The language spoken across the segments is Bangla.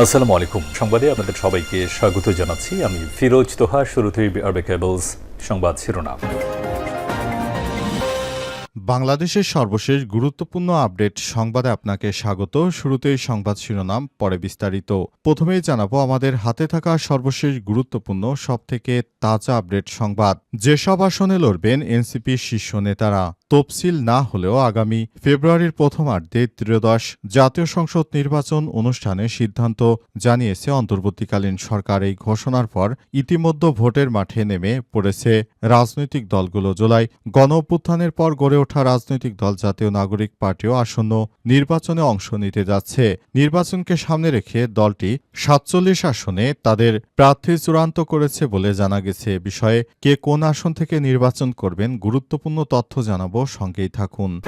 আসসালামু আলাইকুম। সংবাদে আপনাদের সবাইকে স্বাগত জানাচ্ছি। আমি ফিরোজ তোহা, শুরুতেই আরবে কেবলস সংবাদ শিরোনাম। বাংলাদেশের সর্বশেষ গুরুত্বপূর্ণ আপডেট সংবাদে আপনাকে স্বাগত। শুরুতেই সংবাদ শিরোনাম, পরে বিস্তারিত। প্রথমেই জানাব, আমাদের হাতে থাকা সর্বশেষ গুরুত্বপূর্ণ, সবথেকে তাজা আপডেট সংবাদ। যেসব আসনে লড়বেন এনসিপির শীর্ষ নেতারা। তফসিল না হলেও আগামী ফেব্রুয়ারির প্রথমার্ধে ত্রয়োদশ জাতীয় সংসদ নির্বাচন অনুষ্ঠানে সিদ্ধান্ত জানিয়েছে অন্তর্বর্তীকালীন সরকার। এই ঘোষণার পর ইতিমধ্যে ভোটের মাঠে নেমে পড়েছে রাজনৈতিক দলগুলো। জুলাই গণ অভ্যুত্থানের পর গড়ে ওঠা রাজনৈতিক দল জাতীয় নাগরিক পার্টিও আসন্ন নির্বাচনে অংশ নিতে যাচ্ছে। নির্বাচনকে সামনে রেখে দলটি সাতচল্লিশ আসনে তাদের প্রার্থী চূড়ান্ত করেছে বলে জানা গেছে। বিষয়ে কে কোন আসন থেকে নির্বাচন করবেন, গুরুত্বপূর্ণ তথ্য জানাব সঙ্গেই থাকুন।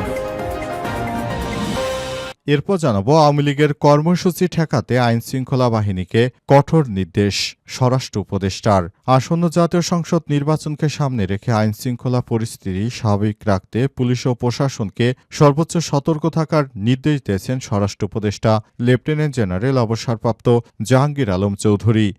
এরপর জানাব, আওয়ামী লীগের কর্মসূচি ঠেকাতে আইন শৃঙ্খলা বাহিনীকে কঠোর নির্দেশ স্বরাষ্ট্র উপদেষ্টার। আসন্ন জাতীয় সংসদ নির্বাচনকে সামনে রেখে আইন শৃঙ্খলা পরিস্থিতি স্বাভাবিক রাখতে পুলিশ ও প্রশাসনকে সর্বোচ্চ সতর্ক থাকার নির্দেশ দিয়েছেন স্বরাষ্ট্র উপদেষ্টা, লেফটেন্যান্ট জেনারেল অবসরপ্রাপ্ত জাহাঙ্গীর আলম চৌধুরী।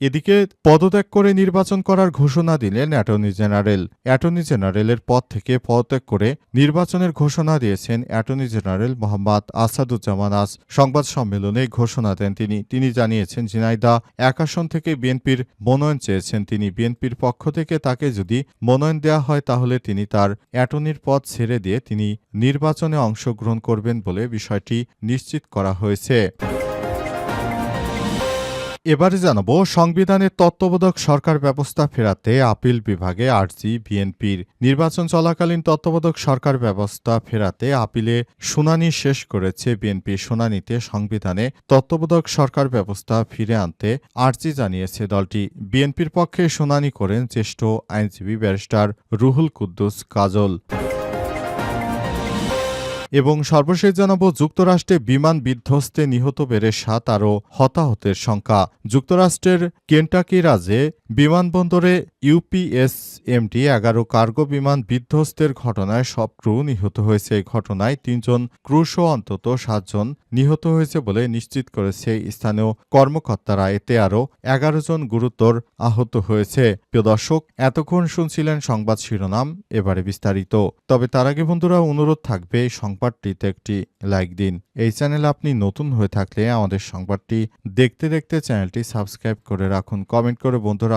এদিকে পদত্যাগ করে নির্বাচন করার ঘোষণা দিলেন অ্যাটর্নি জেনারেল। অ্যাটর্নি জেনারেলের পদ থেকে পদত্যাগ করে নির্বাচনের ঘোষণা দিয়েছেন অ্যাটর্নি জেনারেল মোহাম্মদ আসাদুজ্জামান আজ। সংবাদ সম্মেলনে ঘোষণা দেন তিনি। তিনি জানিয়েছেন ঝিনাইদা এক আসন থেকে বিএনপির মনোনয়ন চেয়েছেন। তিনি বিএনপির পক্ষ থেকে তাকে যদি মনোনয়ন দেওয়া হয়, তাহলে তিনি তার অ্যাটর্নির পদ ছেড়ে দিয়ে তিনি নির্বাচনে অংশগ্রহণ করবেন বলে বিষয়টি নিশ্চিত করা হয়েছে। এবারে জানাব, সংবিধানের তত্ত্বাবধায়ক সরকার ব্যবস্থা ফেরাতে আপিল বিভাগে আর্জি বিএনপির নির্বাচন চলাকালীন তত্ত্বাবধায়ক সরকার ব্যবস্থা ফেরাতে আপিলে শুনানি শেষ করেছে বিএনপি। শুনানিতে সংবিধানে তত্ত্বাবধায়ক সরকার ব্যবস্থা ফিরে আনতে আর্জি জানিয়েছে দলটি। বিএনপির পক্ষে শুনানি করেন জ্যেষ্ঠ আইনজীবী ব্যারিস্টার রুহুল কুদ্দুস কাজল। এবং সর্বশেষ জানাব, যুক্তরাষ্ট্রে বিমান বিধ্বস্তে নিহত বেড়ে সাত আরও হতাহতের সংখ্যা। যুক্তরাষ্ট্রের কেন্টাকি রাজে বিমানবন্দরে ইউপিএসএমটি এগারো কার্গো বিমান বিধ্বস্তের ঘটনায় সব ক্রু নিহত হয়েছে। এই ঘটনায় তিনজন ক্রুসহ অন্তত সাতজন নিহত হয়েছে বলে নিশ্চিত করেছে স্থানীয় কর্মকর্তারা। এতে আরও এগারো জন গুরুতর আহত হয়েছে। প্রিয় দর্শক, এতক্ষণ শুনছিলেন সংবাদ শিরোনাম, এবারে বিস্তারিত। তবে তার আগে বন্ধুরা, অনুরোধ থাকবে এই সংবাদটিতে একটি লাইক দিন। এই চ্যানেল আপনি নতুন হয়ে থাকলে আমাদের সংবাদটি দেখতে দেখতে চ্যানেলটি সাবস্ক্রাইব করে রাখুন। কমেন্ট করে বন্ধুরা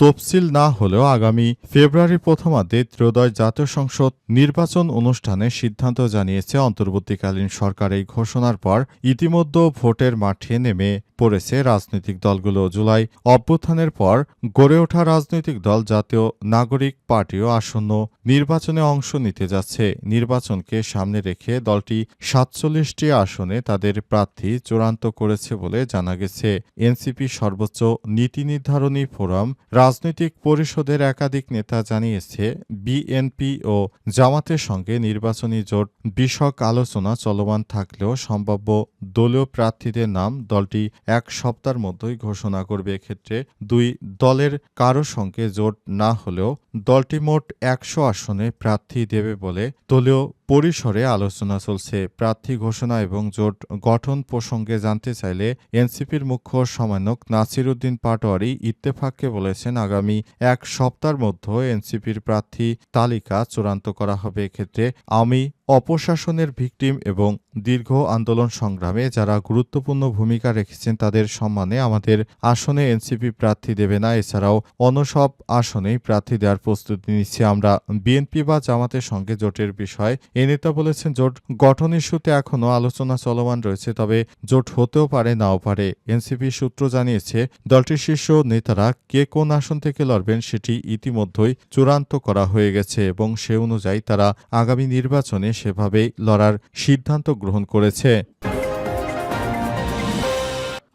তফসিল না হলেও আগামী ফেব্রুয়ারি প্রথমার্ধে ত্রয়োদশ জাতীয় সংসদ নির্বাচন অনুষ্ঠানে সিদ্ধান্ত জানিয়েছে অন্তর্বর্তীকালীন সরকার। এই ঘোষণার পর ইতিমধ্যে ভোটের মাঠে নেমে পড়েছে রাজনৈতিক দলগুলো। জুলাই অভ্যুত্থানের পর গড়ে ওঠা রাজনৈতিক দল জাতীয় নাগরিক পার্টিও আসন্ন নির্বাচনে অংশ নিতে যাচ্ছে। নির্বাচনকে সামনে রেখে দলটি সাতচল্লিশটি আসনে তাদের প্রার্থী চূড়ান্ত করেছে বলে জানা গেছে। এনসিপি সর্বোচ্চ নীতি নির্ধারণী ফোরাম রাজনৈতিক পরিষদের একাধিক নেতা জানিয়েছে, বিএনপি ও জামাতের সঙ্গে নির্বাচনী জোট বিষয়ক আলোচনা চলমান থাকলেও সম্ভাব্য দলীয় প্রার্থীদের নাম দলটি এক সপ্তাহের মধ্যেই ঘোষণা করবে। এক্ষেত্রে দুই দলের কারও সঙ্গে জোট না হলেও দলটি মোট একশো আসনে প্রার্থী দেবে বলে দলীয় পরিসরে আলোচনা চলছে। প্রার্থী ঘোষণা এবং জোট গঠন প্রসঙ্গে জানতে চাইলে এনসিপির মুখ্য সমন্বয়ক নাসির উদ্দিন পাটোয়ারি ইত্তেফাককে বলেছেন, আগামী এক সপ্তাহের মধ্যে এনসিপির প্রার্থী তালিকা চূড়ান্ত করা হবে। এক্ষেত্রে আমি অপশাসনের ভিকটিম এবং দীর্ঘ আন্দোলন সংগ্রামে যারা গুরুত্বপূর্ণ ভূমিকা রেখেছেন তাদের সম্মানে আমাদের আসনে এনসিপি প্রার্থী দেবে না। এছাড়াও অন্য সব আসনেই প্রার্থী দেওয়ার প্রস্তুতি নিচ্ছি আমরা। বিএনপি বা জামাতের সঙ্গে জোটের বিষয়, এ নেতা বলেছেন জোট গঠন ইস্যুতে এখনও আলোচনা চলমান রয়েছে, তবে জোট হতেও পারে, নাও পারে। এনসিপি সূত্র জানিয়েছে, দলটির শীর্ষ নেতারা কে কোন আসন থেকে লড়বেন সেটি ইতিমধ্যেই চূড়ান্ত করা হয়ে গেছে এবং সে অনুযায়ী তারা আগামী নির্বাচনে সেভাবেই লড়ার সিদ্ধান্ত গ্রহণ করেছে।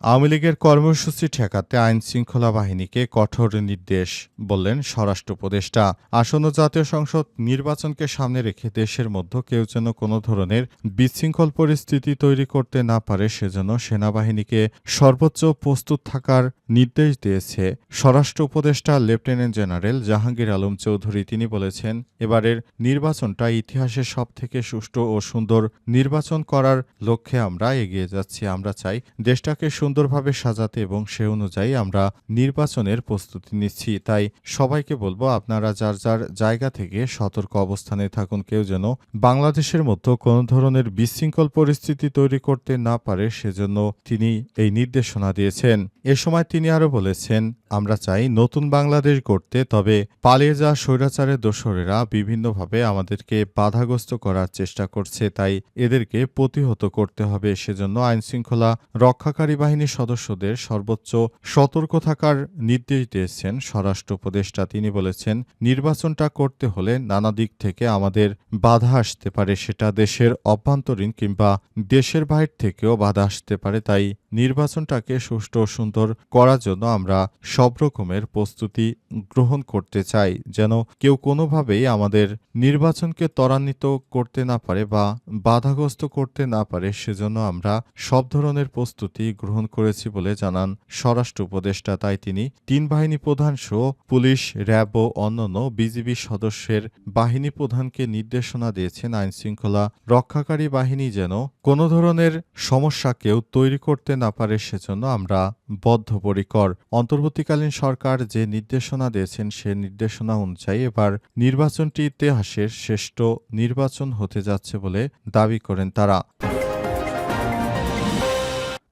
আওয়ামী লীগের কর্মসূচি ঠেকাতে আইন শৃঙ্খলা বাহিনীকে কঠোর নির্দেশ বললেন স্বরাষ্ট্র উপদেষ্টা। আসন্ন জাতীয় সংসদ নির্বাচনকে সামনে রেখে দেশের মধ্যে কেউ যেন কোনো ধরনের বিশৃঙ্খল পরিস্থিতি তৈরি করতে না পারে সেজন্য সেনাবাহিনীকে সর্বোচ্চ প্রস্তুত থাকার নির্দেশ দিয়েছে। স্বরাষ্ট্র উপদেষ্টা, লেফটেন্যান্ট জেনারেল জাহাঙ্গীর আলম চৌধুরী, তিনি বলেছেন, এবারের নির্বাচনটা ইতিহাসের সব থেকে সুষ্ঠু ও সুন্দর নির্বাচন করার লক্ষ্যে আমরা এগিয়ে যাচ্ছি। আমরা চাই দেশটাকে সুন্দরভাবে সাজাতে এবং সে অনুযায়ী আমরা নির্বাচনের প্রস্তুতি নিচ্ছি। তাই সবাইকে বলব, আপনারা যার যার জায়গা থেকে সতর্ক অবস্থানে থাকুন। কেউ যেন বাংলাদেশের মতো কোনো ধরনের বিশৃঙ্খল পরিস্থিতি তৈরি করতে না পারে, সেজন্য তিনি এই নির্দেশনা দিয়েছেন। এ সময় তিনি আরও বলেছেন, আমরা চাই নতুন বাংলাদেশ গড়তে, তবে পালিয়ে যাওয়া স্বৈরাচারের দোসরেরা বিভিন্নভাবে আমাদেরকে বাধাগ্রস্ত করার চেষ্টা করছে। তাই এদেরকে প্রতিহত করতে হবে। সেজন্য আইনশৃঙ্খলা রক্ষাকারী বাহিনীর সদস্যদের সর্বোচ্চ সতর্ক থাকার নির্দেশ দিয়েছেন স্বরাষ্ট্র উপদেষ্টা। তিনি বলেছেন, নির্বাচনটা করতে হলে নানা দিক থেকে আমাদের বাধা আসতে পারে, সেটা দেশের অভ্যন্তরীণ কিংবা দেশের বাইর থেকেও বাধা আসতে পারে, তাই নির্বাচনটাকে সুষ্ঠু সুন্দর করার জন্য আমরা সব রকমের প্রস্তুতি গ্রহণ করতে চাই, যেন কেউ কোনোভাবেই আমাদের নির্বাচনকে ত্বরান্বিত করতে না পারে বা বাধাগ্রস্ত করতে না পারে, সেজন্য আমরা সব ধরনের প্রস্তুতি গ্রহণ করেছি বলে জানান স্বরাষ্ট্র উপদেষ্টা। তাই তিনি তিন বাহিনী প্রধান সহ পুলিশ, র্যাব ও অন্যান্য বিজিবি সদস্যের বাহিনী প্রধানকে নির্দেশনা দিয়েছেন। আইনশৃঙ্খলা রক্ষাকারী বাহিনী যেন কোনো ধরনের সমস্যা কেউ তৈরি করতে না পারে সেজন্য আমরা বদ্ধপরিকর। অন্তর্বর্তীকালীন সরকার যে নির্দেশনা দিয়েছেন, সে নির্দেশনা অনুযায়ী এবার নির্বাচনটি ইতিহাসের শ্রেষ্ঠ নির্বাচন হতে যাচ্ছে বলে দাবি করেন তারা।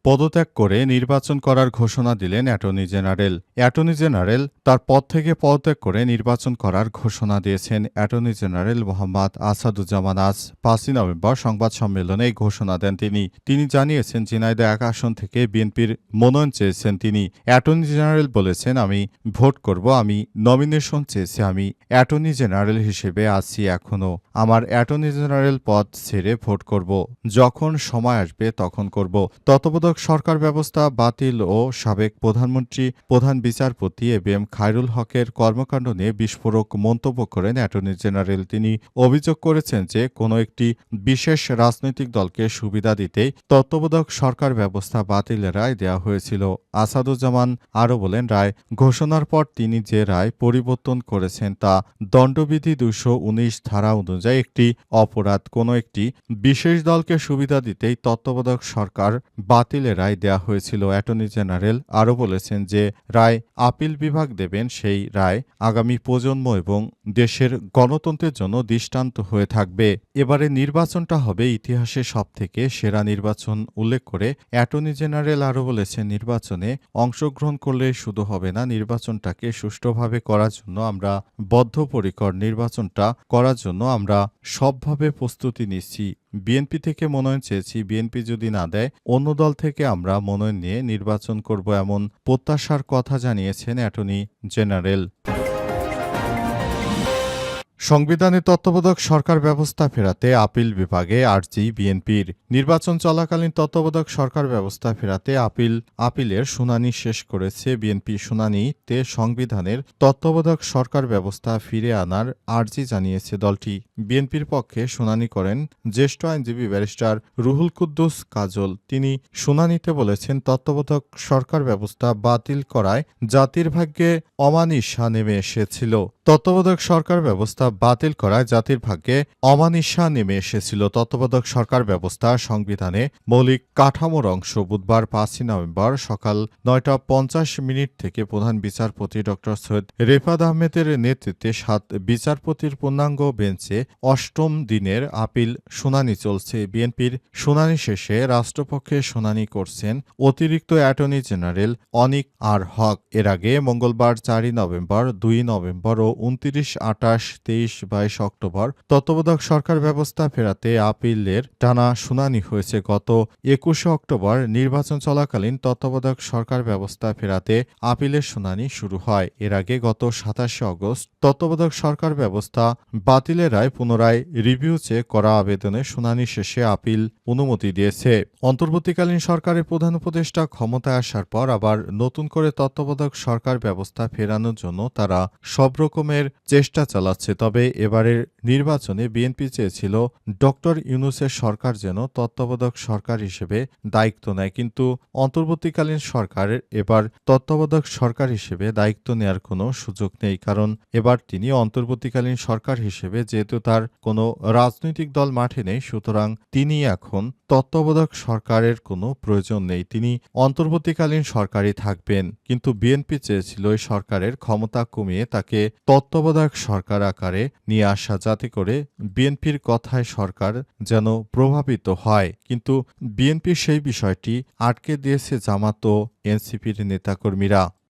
পদত্যাগ করে নির্বাচন করার ঘোষণা দিলেন অ্যাটর্নি জেনারেল। অ্যাটর্নি জেনারেল তার পদ থেকে পদত্যাগ করে নির্বাচন করার ঘোষণা দিয়েছেন অ্যাটর্নি জেনারেল মোহাম্মদ আসাদুজ্জামান আজ। পাঁচই নভেম্বর সংবাদ সম্মেলনে ঘোষণা দেন তিনি। তিনি জানিয়েছেন, ঝিনাইদহ এক আসন থেকে বিএনপির মনোনয়ন চেয়েছেন তিনি। অ্যাটর্নি জেনারেল বলেছেন, আমি ভোট করব, আমি নমিনেশন চেয়েছি, আমি অ্যাটর্নি জেনারেল হিসেবে আছি এখনও আমার অ্যাটর্নি জেনারেল পদ ছেড়ে ভোট করব। যখন সময় আসবে তখন করব। তত্ত্বাবধায়ক সরকার ব্যবস্থা বাতিল ও সাবেক প্রধানমন্ত্রী, প্রধান বিচারপতি এ এম খায়রুল হকের কর্মকাণ্ড নিয়ে বিস্ফোরক মন্তব্য করেন অ্যাটর্নি জেনারেল। তিনি অভিযোগ করেছেন যে, কোনো একটি বিশেষ রাজনৈতিক দলকে সুবিধা দিতেই তত্ত্বাবধায়ক সরকার ব্যবস্থা বাতিলের রায় দেওয়া হয়েছিল। আসাদুজ্জামান আরও বলেন, রায় ঘোষণার পর তিনি যে রায় পরিবর্তন করেছেন তা দণ্ডবিধি দুশো উনিশ ধারা অনুযায়ী একটি অপরাধ। কোনো একটি বিশেষ দলকে সুবিধা দিতেই তত্ত্বাবধায়ক সরকার বাতিলের রায় দেওয়া হয়েছিল। অ্যাটর্নি জেনারেল আরও বলেছেন যে, রায় আপিল বিভাগ দেবেন, সেই রায় আগামী প্রজন্ম এবং দেশের গণতন্ত্রের জন্য দৃষ্টান্ত হয়ে থাকবে। এবারে নির্বাচনটা হবে ইতিহাসে সবথেকে সেরা নির্বাচন উল্লেখ করে অ্যাটর্নি জেনারেল আরও বলেছেন, নির্বাচনে অংশগ্রহণ করলে শুধু হবে না, নির্বাচনটাকে সুষ্ঠুভাবে করার জন্য আমরা বদ্ধপরিকর নির্বাচনটা করার জন্য আমরা সবভাবে প্রস্তুতি নিচ্ছি। বিএনপি থেকে মনোনয়ন চেয়েছি, বিএনপি যদি না দেয়, অন্য দল থেকে আমরা মনোনয়ন নিয়ে নির্বাচন করব এমন প্রত্যাশার কথা জানিয়েছেন অ্যাটর্নি জেনারেল। সংবিধানে তত্ত্বাবধায়ক সরকার ব্যবস্থা ফেরাতে আপিল বিভাগে আর্জি বিএনপির নির্বাচন চলাকালীন তত্ত্বাবধায়ক সরকার ব্যবস্থা ফেরাতে আপিল, আপিলের শুনানি শেষ করেছে বিএনপি শুনানিতে সংবিধানের তত্ত্বাবধায়ক সরকার ব্যবস্থা ফিরে আনার আর্জি জানিয়েছে দলটি। বিএনপির পক্ষে শুনানি করেন জ্যেষ্ঠ আইনজীবী ব্যারিস্টার রুহুল কুদ্দুস কাজল। তিনি শুনানিতে বলেছেন, তত্ত্বাবধায়ক সরকার ব্যবস্থা বাতিল করায় জাতির ভাগ্যে অমানিসা নেমে এসেছিল। তত্ত্বাবধায়ক সরকার ব্যবস্থা বাতিল করায় জাতির ভাগ্যে অমানিসা নেমে এসেছিল। তত্ত্বাবধায়ক সরকার ব্যবস্থা সংবিধানে মৌলিক কাঠামোর অংশ বুধবার পাঁচই নভেম্বর সকাল নয়টা পঞ্চাশ মিনিট থেকে প্রধান বিচারপতি ড. সৈয়দ রেফাদ আহমেদের নেতৃত্বে সাত বিচারপতির পূর্ণাঙ্গ বেঞ্চে অষ্টম দিনের আপিল শুনানি চলছে। বিএনপির শুনানি শেষে রাষ্ট্রপক্ষে শুনানি করছেন অতিরিক্ত attorney general Anik R Haque. এর আগে মঙ্গলবার চারই নভেম্বর, দুই নভেম্বর ও উনত্রিশ আটাশ তেইশ তেইশ বাইশ অক্টোবর তত্ত্বাবধায়ক সরকার ব্যবস্থা ফেরাতে আপিলের টানা শুনানি হয়েছে। গত একুশে অক্টোবর নির্বাচন চলাকালীন তত্ত্বাবধায়ক সরকার ব্যবস্থা ফেরাতে আপিলের শুনানি শুরু হয়। এর আগে গত সাতাশে অগস্ট তত্ত্বাবধায়ক সরকার ব্যবস্থা বাতিলের রায় পুনরায় রিভিউ চেক করা আবেদনে শুনানি শেষে আপিল অনুমতি দিয়েছে। অন্তর্বর্তীকালীন সরকারের প্রধান উপদেষ্টা ক্ষমতায় আসার পর আবার নতুন করে তত্ত্বাবধায়ক সরকার ব্যবস্থা ফেরানোর জন্য তারা সব রকমের চেষ্টা চালাচ্ছে। তবে এবারের নির্বাচনে বিএনপি চেয়েছিল ডক্টর ইউনুসের সরকার যেন তত্ত্বাবধায়ক সরকার হিসেবে দায়িত্ব নেয়। কিন্তু অন্তর্বর্তীকালীন সরকারের এবার তত্ত্বাবধায়ক সরকার হিসেবে দায়িত্ব নেয়ার কোনো সুযোগ নেই, কারণ এবার তিনি অন্তর্বর্তীকালীন সরকার হিসেবে যেহেতু তার কোনো রাজনৈতিক দল মাঠে নেই, সুতরাং তিনি এখন তত্ত্বাবধায়ক সরকারের কোনো প্রয়োজন নেই। তিনি অন্তর্বর্তীকালীন সরকারই থাকবেন, কিন্তু বিএনপি চেয়েছিল এই সরকারের ক্ষমতা কমিয়ে তাকে তত্ত্বাবধায়ক সরকার আকারে নিয়ে আসা যাতে করে বিএনপির কথায় সরকার যেন প্রভাবিত হয়। কিন্তু বিএনপি সেই বিষয়টি আটকে দিয়েছে জামাত ও এনসিপির নেতাকর্মীরা।